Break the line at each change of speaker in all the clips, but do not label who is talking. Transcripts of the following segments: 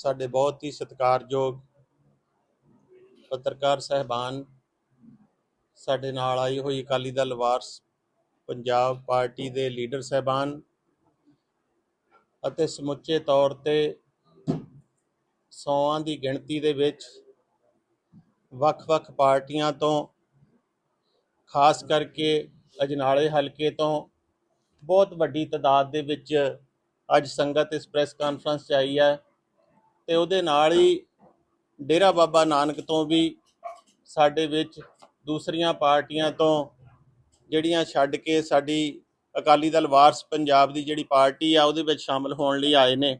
ਸਾਡੇ ਬਹੁਤ ਹੀ ਸਤਿਕਾਰਯੋਗ ਪੱਤਰਕਾਰ ਸਹਿਬਾਨ ਸਾਡੇ ਨਾਲ ਆਈ ਹੋਈ ਅਕਾਲੀ ਦਲ ਵਾਰਸ ਪੰਜਾਬ ਪਾਰਟੀ ਦੇ ਲੀਡਰ ਸਹਿਬਾਨ ਅਤੇ ਸਮੁੱਚੇ ਤੌਰ ਤੇ ਸੌਆਂ ਦੀ ਗਿਣਤੀ ਦੇ ਵਿੱਚ ਵੱਖ-ਵੱਖ ਪਾਰਟੀਆਂ ਤੋਂ, ਖਾਸ ਕਰਕੇ ਅਜਨਾਲੇ ਹਲਕੇ ਤੋਂ ਬਹੁਤ ਵੱਡੀ ਤਾਦਾਦ ਦੇ ਵਿੱਚ ਅੱਜ ਸੰਗਤ ਇਸ ਪ੍ਰੈਸ ਕਾਨਫਰੰਸ 'ਚ ਆਈ ਹੈ। ਤੇ ਉਹਦੇ ਨਾਲ ਹੀ ਡੇਰਾ ਬਾਬਾ ਨਾਨਕ ਤੋਂ ਵੀ ਸਾਡੇ ਵਿੱਚ ਦੂਸਰੀਆਂ ਪਾਰਟੀਆਂ ਤੋਂ ਜਿਹੜੀਆਂ ਛੱਡ ਕੇ ਸਾਡੀ ਅਕਾਲੀ ਦਲ ਵਾਰਸ ਪੰਜਾਬ ਦੀ ਜਿਹੜੀ ਪਾਰਟੀ ਆ, ਉਹਦੇ ਵਿੱਚ ਸ਼ਾਮਲ ਹੋਣ ਲਈ ਆਏ ਨੇ।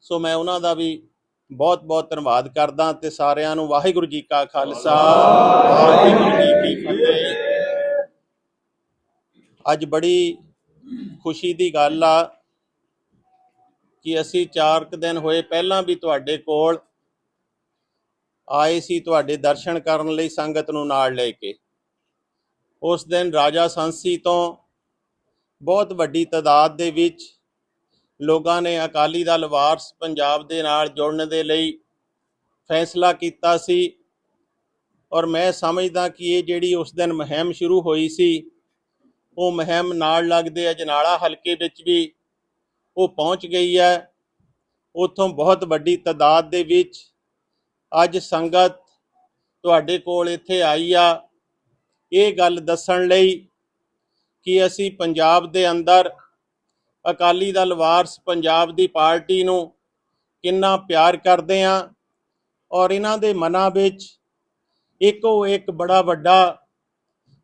ਸੋ ਮੈਂ ਉਹਨਾਂ ਦਾ ਵੀ ਬਹੁਤ ਬਹੁਤ ਧੰਨਵਾਦ ਕਰਦਾ ਤੇ ਸਾਰਿਆਂ ਨੂੰ ਵਾਹਿਗੁਰੂ ਜੀ ਕਾ ਖਾਲਸਾ, ਵਾਹਿਗੁਰੂ ਜੀ ਕੀ ਫਤਿਹ। ਅੱਜ ਬੜੀ ਖੁਸ਼ੀ ਦੀ ਗੱਲ ਆ ਕਿ ਅਸੀਂ 4 ਕੁ ਦਿਨ ਹੋਏ ਪਹਿਲਾਂ ਵੀ ਤੁਹਾਡੇ ਕੋਲ ਆਏ ਸੀ ਤੁਹਾਡੇ ਦਰਸ਼ਨ ਕਰਨ ਲਈ ਸੰਗਤ ਨੂੰ ਨਾਲ ਲੈ ਕੇ। ਉਸ ਦਿਨ ਰਾਜਾ ਸੰਸੀ ਤੋਂ ਬਹੁਤ ਵੱਡੀ ਤਾਦਾਦ ਦੇ ਵਿੱਚ ਲੋਕਾਂ ਨੇ ਅਕਾਲੀ ਦਲ ਵਾਰਸ ਪੰਜਾਬ ਦੇ ਨਾਲ ਜੁੜਨ ਦੇ ਲਈ ਫੈਸਲਾ ਕੀਤਾ ਸੀ ਔਰ ਮੈਂ ਸਮਝਦਾ ਕਿ ਇਹ ਜਿਹੜੀ ਉਸ ਦਿਨ ਮੁਹਿੰਮ ਸ਼ੁਰੂ ਹੋਈ ਸੀ, ਉਹ ਮੁਹਿੰਮ ਨਾਲ ਲੱਗਦੇ ਅਜਨਾਲਾ ਹਲਕੇ ਵਿੱਚ ਵੀ ਉਹ ਪਹੁੰਚ ਗਈ ਹੈ। ਉਥੋਂ ਬਹੁਤ ਵੱਡੀ ਤਾਦਾਦ ਦੇ ਵਿੱਚ ਅੱਜ ਸੰਗਤ ਤੁਹਾਡੇ ਕੋਲ ਇੱਥੇ ਆਈ ਆ। ਇਹ ਗੱਲ ਦੱਸਣ ਲਈ ਕਿ ਅਸੀਂ ਪੰਜਾਬ ਦੇ ਅੰਦਰ ਅਕਾਲੀ ਦਲ ਵਾਰਸ ਪੰਜਾਬ ਦੀ ਪਾਰਟੀ ਨੂੰ ਕਿੰਨਾ ਪਿਆਰ ਕਰਦੇ ਆ ਔਰ ਇਹਨਾਂ ਦੇ ਮਨਾਂ ਵਿੱਚ ਇੱਕੋ ਇੱਕ ਬੜਾ ਵੱਡਾ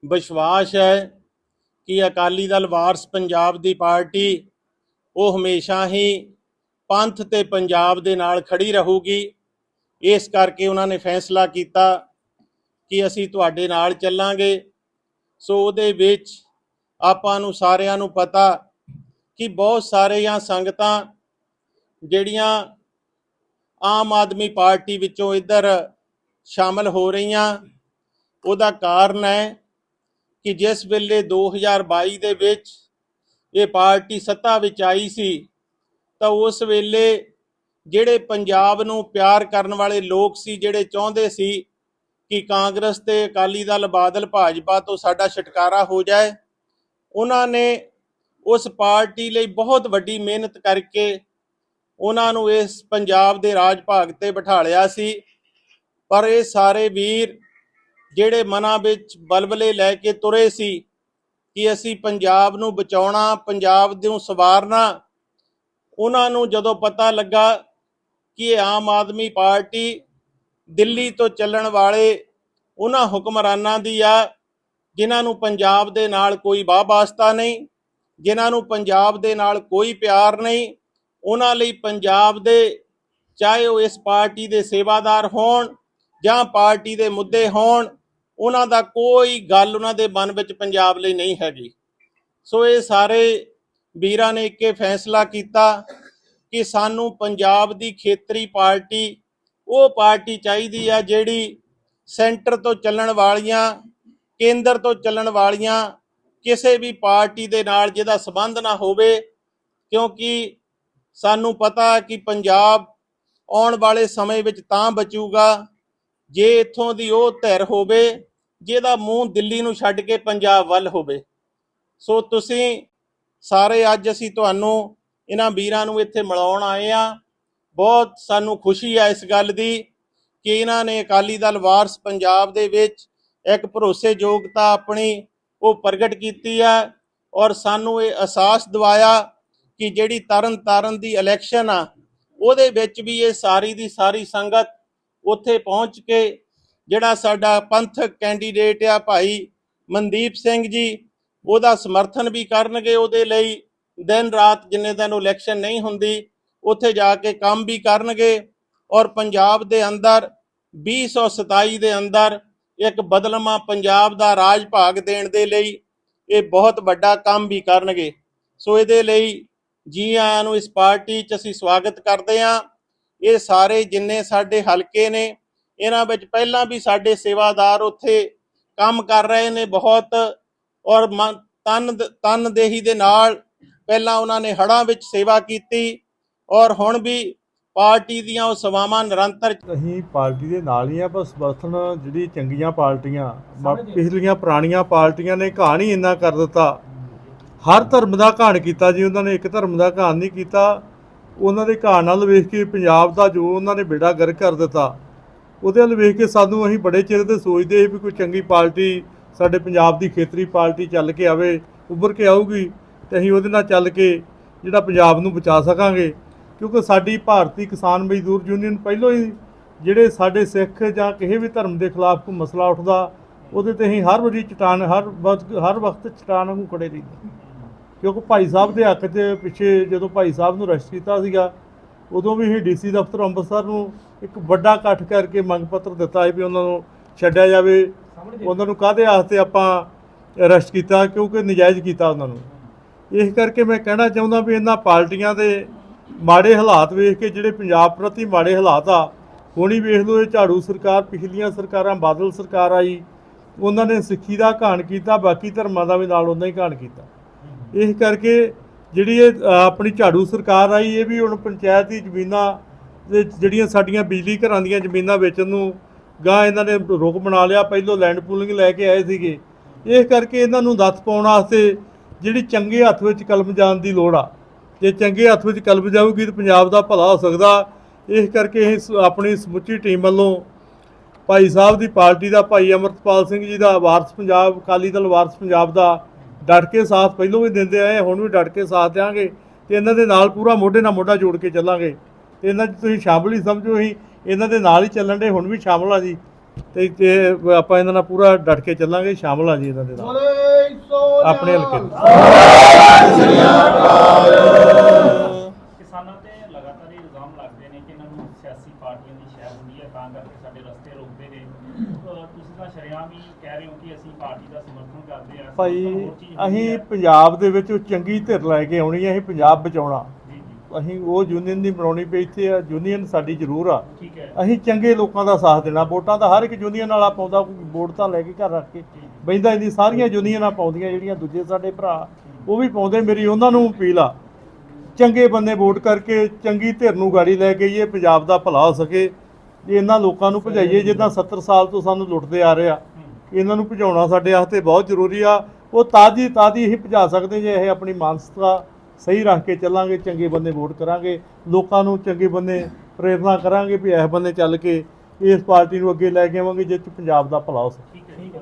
ਵਿਸ਼ਵਾਸ ਹੈ ਕਿ ਅਕਾਲੀ ਦਲ ਵਾਰਸ ਪੰਜਾਬ ਦੀ ਪਾਰਟੀ ਉਹ ਹਮੇਸ਼ਾ ਹੀ ਪੰਥ ਤੇ ਪੰਜਾਬ ਦੇ ਨਾਲ ਖੜੀ ਰਹੂਗੀ। ਇਸ ਕਰਕੇ ਉਹਨਾਂ ਨੇ ਫੈਸਲਾ ਕੀਤਾ ਕਿ ਅਸੀਂ ਤੁਹਾਡੇ ਨਾਲ ਚੱਲਾਂਗੇ। ਸੋ ਉਹਦੇ ਵਿੱਚ ਆਪਾਂ ਨੂੰ ਸਾਰਿਆਂ ਨੂੰ ਪਤਾ ਕਿ ਬਹੁਤ ਸਾਰੇ ਜਾਂ ਸੰਗਤਾਂ ਜਿਹੜੀਆਂ ਆਮ ਆਦਮੀ ਪਾਰਟੀ ਵਿੱਚੋਂ ਇੱਧਰ ਸ਼ਾਮਲ ਹੋ ਰਹੀਆਂ, ਉਹਦਾ ਕਾਰਨ ਹੈ ਕਿ ਜਿਸ ਵੇਲੇ 2022 ਦੇ ਵਿੱਚ ਇਹ ਪਾਰਟੀ ਸੱਤਾ ਵਿੱਚ ਆਈ ਸੀ, ਤਾਂ ਉਸ ਵੇਲੇ ਜਿਹੜੇ ਪੰਜਾਬ ਨੂੰ ਪਿਆਰ ਕਰਨ ਵਾਲੇ ਲੋਕ ਸੀ, ਜਿਹੜੇ ਚਾਹੁੰਦੇ ਸੀ ਕਿ ਕਾਂਗਰਸ ਤੇ ਅਕਾਲੀ ਦਲ, ਬਾਦਲ, ਭਾਜਪਾ ਤੋਂ ਸਾਡਾ ਛੁਟਕਾਰਾ ਹੋ ਜਾਏ, ਉਹਨਾਂ ਨੇ ਉਸ ਪਾਰਟੀ ਲਈ ਬਹੁਤ ਵੱਡੀ ਮਿਹਨਤ ਕਰਕੇ ਉਹਨਾਂ ਨੂੰ ਇਸ ਪੰਜਾਬ ਦੇ ਰਾਜ ਭਾਗ ਤੇ ਬਿਠਾਲਿਆ ਸੀ। ਪਰ ਇਹ ਸਾਰੇ ਵੀਰ ਜਿਹੜੇ ਮਨਾਂ ਵਿੱਚ ਬਲਬਲੇ ਲੈ ਕੇ ਤੁਰੇ ਸੀ ਕਿ ਅਸੀਂ ਪੰਜਾਬ ਨੂੰ ਬਚਾਉਣਾ, ਪੰਜਾਬ ਨੂੰ ਸਵਾਰਨਾ। ਉਹਨਾਂ ਨੂੰ ਜਦੋਂ ਪਤਾ ਲੱਗਾ ਕਿ ਆਮ ਆਦਮੀ ਪਾਰਟੀ ਦਿੱਲੀ ਤੋਂ ਚੱਲਣ ਵਾਲੇ ਉਹਨਾਂ ਹੁਕਮਰਾਨਾਂ ਦੀ ਆ, ਜਿਨ੍ਹਾਂ ਨੂੰ ਪੰਜਾਬ ਦੇ ਨਾਲ ਕੋਈ ਵਾਸਤਾ ਨਹੀਂ, ਜਿਨ੍ਹਾਂ ਨੂੰ ਪੰਜਾਬ ਦੇ ਨਾਲ ਕੋਈ ਪਿਆਰ ਨਹੀਂ, ਉਹਨਾਂ ਲਈ ਪੰਜਾਬ ਦੇ ਚਾਹੇ ਉਹ ਇਸ ਪਾਰਟੀ ਦੇ ਸੇਵਾਦਾਰ ਹੋਣ ਜਾਂ ਪਾਰਟੀ ਦੇ ਮੁੱਦੇ ਹੋਣ ਉਹਨਾਂ ਦਾ ਕੋਈ ਗੱਲ ਉਹਨਾਂ ਦੇ ਮਨ ਵਿੱਚ ਪੰਜਾਬ ਲਈ ਨਹੀਂ ਹੈਗੀ। ਸੋ ਇਹ ਸਾਰੇ ਵੀਰਾਂ ਨੇ ਇੱਕੇ ਫੈਸਲਾ ਕੀਤਾ ਕਿ ਸਾਨੂੰ ਪੰਜਾਬ ਦੀ ਖੇਤਰੀ ਪਾਰਟੀ, ਉਹ ਪਾਰਟੀ ਚਾਹੀਦੀ ਆ ਜਿਹੜੀ ਸੈਂਟਰ ਤੋਂ ਚੱਲਣ ਵਾਲੀਆਂ, ਕੇਂਦਰ ਤੋਂ ਚੱਲਣ ਵਾਲੀਆਂ ਕਿਸੇ ਵੀ ਪਾਰਟੀ ਦੇ ਨਾਲ ਜਿਹਦਾ ਸਬੰਧ ਨਾ ਹੋਵੇ, ਕਿਉਂਕਿ ਸਾਨੂੰ ਪਤਾ ਕਿ ਪੰਜਾਬ ਆਉਣ ਵਾਲੇ ਸਮੇਂ ਵਿੱਚ ਤਾਂ ਬਚੂਗਾ। ਜੇ ਇੱਥੋਂ ਦੀ ਉਹ ਧਿਰ ਹੋਵੇ, ਜਿਹਦਾ ਮੂੰਹ ਦਿੱਲੀ ਨੂੰ ਛੱਡ ਕੇ ਪੰਜਾਬ ਵੱਲ ਹੋਵੇ। ਸੋ ਤੁਸੀਂ ਸਾਰੇ ਅੱਜ ਅਸੀਂ ਤੁਹਾਨੂੰ ਇਹਨਾਂ ਵੀਰਾਂ ਨੂੰ ਇੱਥੇ ਮਿਲਾਉਣ ਆਏ ਆ ਬਹੁਤ ਸਾਨੂੰ ਖੁਸ਼ੀ ਆ ਇਸ ਗੱਲ ਦੀ ਕਿ ਇਹਨਾਂ ਨੇ ਅਕਾਲੀ ਦਲ ਵਾਰਸ ਪੰਜਾਬ ਦੇ ਵਿੱਚ ਇੱਕ ਭਰੋਸੇਯੋਗਤਾ ਆਪਣੀ ਉਹ ਪ੍ਰਗਟ ਕੀਤੀ ਆ ਔਰ ਸਾਨੂੰ ਇਹ ਅਹਿਸਾਸ ਦਿਵਾਇਆ ਕਿ ਜਿਹੜੀ ਤਰਨ ਤਾਰਨ ਦੀ ਇਲੈਕਸ਼ਨ ਆ, ਉਹਦੇ ਵਿੱਚ ਵੀ ਇਹ ਸਾਰੀ ਦੀ ਸਾਰੀ ਸੰਗਤ ਉੱਥੇ ਪਹੁੰਚ ਕੇ ਜਿਹੜਾ ਸਾਡਾ ਪੰਥਕ ਕੈਂਡੀਡੇਟ ਆ ਭਾਈ ਮਨਦੀਪ ਸਿੰਘ ਜੀ, ਉਹਦਾ ਸਮਰਥਨ ਵੀ ਕਰਨਗੇ ਉਹਦੇ ਲਈ। ਦਿਨ ਰਾਤ ਜਿੰਨੇ ਦਿਨ ਇਲੈਕਸ਼ਨ ਨਹੀਂ ਹੁੰਦੀ, ਉੱਥੇ ਜਾ ਕੇ ਕੰਮ ਵੀ ਕਰਨਗੇ। ਔਰ ਪੰਜਾਬ ਦੇ ਅੰਦਰ 2027 ਦੇ ਅੰਦਰ ਇੱਕ ਬਦਲਮਾ ਪੰਜਾਬ ਦਾ ਰਾਜ ਭਾਗ ਦੇਣ ਦੇ ਲਈ ਇਹ ਬਹੁਤ ਵੱਡਾ ਕੰਮ ਵੀ ਕਰਨਗੇ। ਸੋ ਇਹਦੇ ਲਈ ਜੀ ਆਇਆਂ ਨੂੰ ਇਸ ਪਾਰਟੀ 'ਚ ਅਸੀਂ ਸਵਾਗਤ ਕਰਦੇ ਹਾਂ। ਇਹ ਸਾਰੇ ਜਿੰਨੇ ਸਾਡੇ ਹਲਕੇ ਨੇ ਇਹਨਾਂ ਵਿੱਚ ਪਹਿਲਾਂ ਵੀ ਸਾਡੇ ਸੇਵਾਦਾਰ ਉੱਥੇ ਕੰਮ ਕਰ ਰਹੇ ਨੇ ਬਹੁਤ ਔਰ ਮਨ- ਤਨ ਤਨਦੇਹੀ ਦੇ ਨਾਲ ਪਹਿਲਾਂ ਉਹਨਾਂ ਨੇ ਹੜਾਂ ਵਿੱਚ ਸੇਵਾ ਕੀਤੀ ਔਰ ਹੁਣ ਵੀ ਪਾਰਟੀ ਦੀਆਂ ਉਹ ਸੇਵਾਵਾਂ ਨਿਰੰਤਰ
ਅਸੀਂ ਪਾਰਟੀ ਦੇ ਨਾਲ ਹੀ ਆ ਬਸ ਬਸਨ ਜਿਹੜੀ ਚੰਗੀਆਂ ਪਾਰਟੀਆਂ ਪਿਛਲੀਆਂ ਪੁਰਾਣੀਆਂ ਪਾਰਟੀਆਂ ਨੇ ਘਾਣ ਹੀ ਇੰਨਾ ਕਰ ਦਿੱਤਾ। ਹਰ ਧਰਮ ਦਾ ਘਾਣ ਕੀਤਾ ਜੀ ਉਹਨਾਂ ਨੇ ਇੱਕ ਧਰਮ ਦਾ ਘਾਣ ਨਹੀਂ ਕੀਤਾ। ਉਹਨਾਂ ਦੇ ਘਾਹ ਨਾਲ ਵੇਖ ਕੇ ਪੰਜਾਬ ਦਾ ਜੋ ਉਹਨਾਂ ਨੇ ਬੇੜਾ ਗਰਕ ਕਰ ਦਿੱਤਾ, ਉਹਦੇ ਵੱਲ ਵੇਖ ਕੇ ਸਾਨੂੰ ਅਸੀਂ ਬੜੇ ਚਿਰ ਤੇ ਸੋਚਦੇ ਸੀ ਵੀ ਕੋਈ ਚੰਗੀ ਪਾਰਟੀ ਸਾਡੇ ਪੰਜਾਬ ਦੀ ਖੇਤਰੀ ਪਾਰਟੀ ਚੱਲ ਕੇ ਆਵੇ, ਉੱਭਰ ਕੇ ਆਊਗੀ ਤੇ ਅਸੀਂ ਉਹਦੇ ਨਾਲ ਚੱਲ ਕੇ ਜਿਹੜਾ ਪੰਜਾਬ ਨੂੰ ਬਚਾ ਸਕਾਂਗੇ। ਕਿਉਂਕਿ ਸਾਡੀ ਭਾਰਤੀ ਕਿਸਾਨ ਮਜ਼ਦੂਰ ਯੂਨੀਅਨ ਪਹਿਲਾਂ ਹੀ ਜਿਹੜੇ ਸਾਡੇ ਸਿੱਖ ਜਾਂ ਕਿਸੇ ਵੀ ਧਰਮ ਦੇ ਖਿਲਾਫ ਕੋਈ ਮਸਲਾ ਉੱਠਦਾ, ਉਹਦੇ ਤੇ ਅਸੀਂ ਹਰ ਵਾਰੀ ਚਟਾਨ, ਹਰ ਵਕਤ ਹਰ ਵਕਤ ਚਟਾਨ ਵਾਂਗੂ ਖੜੇ ਰਹੀਦਾ। ਕਿਉਂਕਿ ਭਾਈ ਸਾਹਿਬ ਦੇ ਹੱਕ 'ਚ ਪਿੱਛੇ ਜਦੋਂ ਭਾਈ ਸਾਹਿਬ ਨੂੰ ਅਰੈਸਟ ਕੀਤਾ ਸੀਗਾ ਉਦੋਂ ਵੀ ਅਸੀਂ ਡੀਸੀ ਦਫ਼ਤਰ ਅੰਮ੍ਰਿਤਸਰ ਨੂੰ ਇੱਕ ਵੱਡਾ ਇਕੱਠ ਕਰਕੇ ਮੰਗ ਪੱਤਰ ਦਿੱਤਾ ਹੈ ਵੀ ਉਹਨਾਂ ਨੂੰ ਛੱਡਿਆ ਜਾਵੇ। ਉਹਨਾਂ ਨੂੰ ਕਾਹਦੇ ਵਾਸਤੇ ਆਪਾਂ ਅਰੈਸਟ ਕੀਤਾ ਕਿਉਂਕਿ ਨਜਾਇਜ਼ ਕੀਤਾ ਉਹਨਾਂ ਨੂੰ। ਇਸ ਕਰਕੇ ਮੈਂ ਕਹਿਣਾ ਚਾਹੁੰਦਾ ਵੀ ਇਹਨਾਂ ਪਾਰਟੀਆਂ ਦੇ ਮਾੜੇ ਹਾਲਾਤ ਵੇਖ ਕੇ ਜਿਹੜੇ ਪੰਜਾਬ ਪ੍ਰਤੀ ਮਾੜੇ ਹਾਲਾਤ ਆ ਹੁਣੀ ਵੇਖ ਲਓ ਇਹ ਝਾੜੂ ਸਰਕਾਰ ਪਿਛਲੀਆਂ ਸਰਕਾਰਾਂ ਬਾਦਲ ਸਰਕਾਰ ਆਈ ਉਹਨਾਂ ਨੇ ਸਿੱਖੀ ਦਾ ਘਾਣ ਕੀਤਾ ਬਾਕੀ ਧਰਮਾਂ ਦਾ ਵੀ ਨਾਲ ਉਹਨਾਂ ਹੀ ਘਾਣ ਕੀਤਾ। ਇਸ ਕਰਕੇ ਜਿਹੜੀ ਇਹ ਆਪਣੀ ਝਾੜੂ ਸਰਕਾਰ ਆਈ, ਇਹ ਵੀ ਹੁਣ ਪੰਚਾਇਤ ਦੀ ਜ਼ਮੀਨਾਂ ਦੇ ਜਿਹੜੀਆਂ ਸਾਡੀਆਂ ਬਿਜਲੀ ਘਰਾਂ ਦੀਆਂ ਜ਼ਮੀਨਾਂ ਵੇਚਣ ਨੂੰ ਗਾਂ ਇਹਨਾਂ ਨੇ ਰੁਕ ਬਣਾ ਲਿਆ, ਪਹਿਲੋਂ ਲੈਂਡ ਪੂਲਿੰਗ ਲੈ ਕੇ ਆਏ ਸੀਗੇ। ਇਸ ਕਰਕੇ ਇਹਨਾਂ ਨੂੰ ਦੱਤ ਪਾਉਣ ਵਾਸਤੇ ਜਿਹੜੀ ਚੰਗੇ ਹੱਥ ਵਿੱਚ ਕਲਮ ਜਾਣ ਦੀ ਲੋੜ ਆ। ਜੇ ਚੰਗੇ ਹੱਥ ਵਿੱਚ ਕਲਮ ਜਾਊਗੀ ਤਾਂ ਪੰਜਾਬ ਦਾ ਭਲਾ ਹੋ ਸਕਦਾ। ਇਸ ਕਰਕੇ ਅਸੀਂ ਆਪਣੀ ਸਮੁੱਚੀ ਟੀਮ ਵੱਲੋਂ ਭਾਈ ਸਾਹਿਬ ਦੀ ਪਾਰਟੀ ਦਾ ਭਾਈ ਅਮਰਤਪਾਲ ਸਿੰਘ ਜੀ ਦਾ ਵਾਰਸ ਪੰਜਾਬ, ਅਕਾਲੀ ਦਲ ਵਾਰਸ ਪੰਜਾਬ ਦਾ ਡਟ ਕੇ ਸਾਥ ਪਹਿਲੋਂ ਵੀ ਦਿੰਦੇ ਆਏ ਹੁਣ ਵੀ ਡਟ ਕੇ ਸਾਥ ਦੇਵਾਂਗੇ ਤੇ ਇਹਨਾਂ ਦੇ ਨਾਲ ਪੂਰਾ ਮੋਢੇ ਨਾਲ ਮੋਢਾ ਜੋੜ ਕੇ ਚੱਲਾਂਗੇ। ਤੇ ਇਹਨਾਂ 'ਚ ਤੁਸੀਂ ਸ਼ਾਮਲ ਹੀ ਸਮਝੋ ਅਸੀਂ ਇਹਨਾਂ ਦੇ ਨਾਲ ਹੀ ਚੱਲਣ ਦੇ ਹੁਣ ਵੀ ਸ਼ਾਮਲ ਆ ਜੀ। ਤੇ ਤੇ ਆਪਾਂ ਇਹਨਾਂ ਨਾਲ ਪੂਰਾ ਡਟ ਕੇ ਚੱਲਾਂਗੇ ਸ਼ਾਮਲ ਆ ਜੀ ਇਹਨਾਂ ਦੇ ਨਾਲ। ਆਪਣੇ ਹਲਕੇ
ਇਲਜ਼ਾਮ ਲੱਗਦੇ ਨੇ ਕਿ ਇਹਨਾਂ ਨੂੰ ਸਿਆਸੀ ਪਾਰਟੀਆਂ ਦੀ ਸ਼ਹਿ ਹੁੰਦੀ ਹੈ ਤਾਂ ਕਰਕੇ ਸਾਡੇ ਰਸਤੇ ਰੋਕਦੇ ਨੇ। ਤੁਸੀਂ ਤਾਂ ਸ਼ਰੇਆਮ ਹੀ ਕਹਿ ਰਹੇ ਹੋ ਕਿ ਅਸੀਂ ਪਾਰਟੀ ਦਾ ਸਮਰਥਨ ਕਰਦੇ ਆ
ਭਾਈ ਅਸੀਂ ਪੰਜਾਬ ਦੇ ਵਿੱਚ ਉਹ ਚੰਗੀ ਧਿਰ ਲੈ ਕੇ ਆਉਣੀ ਹੈ ਅਸੀਂ ਪੰਜਾਬ ਬਚਾਉਣਾ। ਅਸੀਂ ਉਹ ਯੂਨੀਅਨ ਦੀ ਬਣਾਉਣੀ ਪਈ ਇੱਥੇ ਆ ਯੂਨੀਅਨ ਸਾਡੀ ਜ਼ਰੂਰ ਆ। ਅਸੀਂ ਚੰਗੇ ਲੋਕਾਂ ਦਾ ਸਾਥ ਦੇਣਾ ਵੋਟਾਂ ਤਾਂ ਹਰ ਇੱਕ ਯੂਨੀਅਨ ਵਾਲਾ ਪਾਉਂਦਾ ਕੋਈ ਵੋਟ ਤਾਂ ਲੈ ਕੇ ਘਰ ਰੱਖ ਕੇ। ਬੈਂਦਾ ਇਹਦੀ ਸਾਰੀਆਂ ਯੂਨੀਅਨਾਂ ਪਾਉਂਦੀਆਂ ਜਿਹੜੀਆਂ ਦੂਜੇ ਸਾਡੇ ਭਰਾ ਉਹ ਵੀ ਪਾਉਂਦੇ ਮੇਰੀ ਉਹਨਾਂ ਨੂੰ ਅਪੀਲ ਆ। ਚੰਗੇ ਬੰਦੇ ਵੋਟ ਕਰਕੇ ਚੰਗੀ ਧਿਰ ਨੂੰ ਗਾੜੀ ਲੈ ਕੇ ਇਹ ਪੰਜਾਬ ਦਾ ਭਲਾ ਹੋ ਸਕੇ। ਜੇ ਇਹਨਾਂ ਲੋਕਾਂ ਨੂੰ ਭਜਾਈਏ ਜਿੱਦਾਂ 70 ਸਾਲ ਤੋਂ ਸਾਨੂੰ ਲੁੱਟਦੇ ਆ ਰਹੇ ਆ ਇਹਨਾਂ ਨੂੰ ਭਜਾਉਣਾ ਸਾਡੇ ਵਾਸਤੇ ਬਹੁਤ ਜ਼ਰੂਰੀ ਆ। ਉਹ ਤਾਜੀ ਤਾਜੀ ਹੀ ਭਜਾ ਸਕਦੇ ਜੇ ਇਹ ਆਪਣੀ ਮਾਨਸਿਕਤਾ ਸਹੀ ਰੱਖ ਕੇ ਚੱਲਾਂਗੇ ਚੰਗੇ ਬੰਦੇ ਵੋਟ ਕਰਾਂਗੇ ਲੋਕਾਂ ਨੂੰ ਚੰਗੇ ਬੰਦੇ ਪ੍ਰੇਰਨਾ ਕਰਾਂਗੇ ਵੀ ਇਸ ਬੰਦੇ ਚੱਲ ਕੇ ਇਸ ਪਾਰਟੀ ਨੂੰ ਅੱਗੇ ਲੈ ਕੇ ਆਵਾਂਗੇ ਜਿਸ 'ਚ ਪੰਜਾਬ ਦਾ ਭਲਾ ਹੋ ਸਕੇ।
ਠੀਕ ਹੈ ਠੀਕ ਹੈ।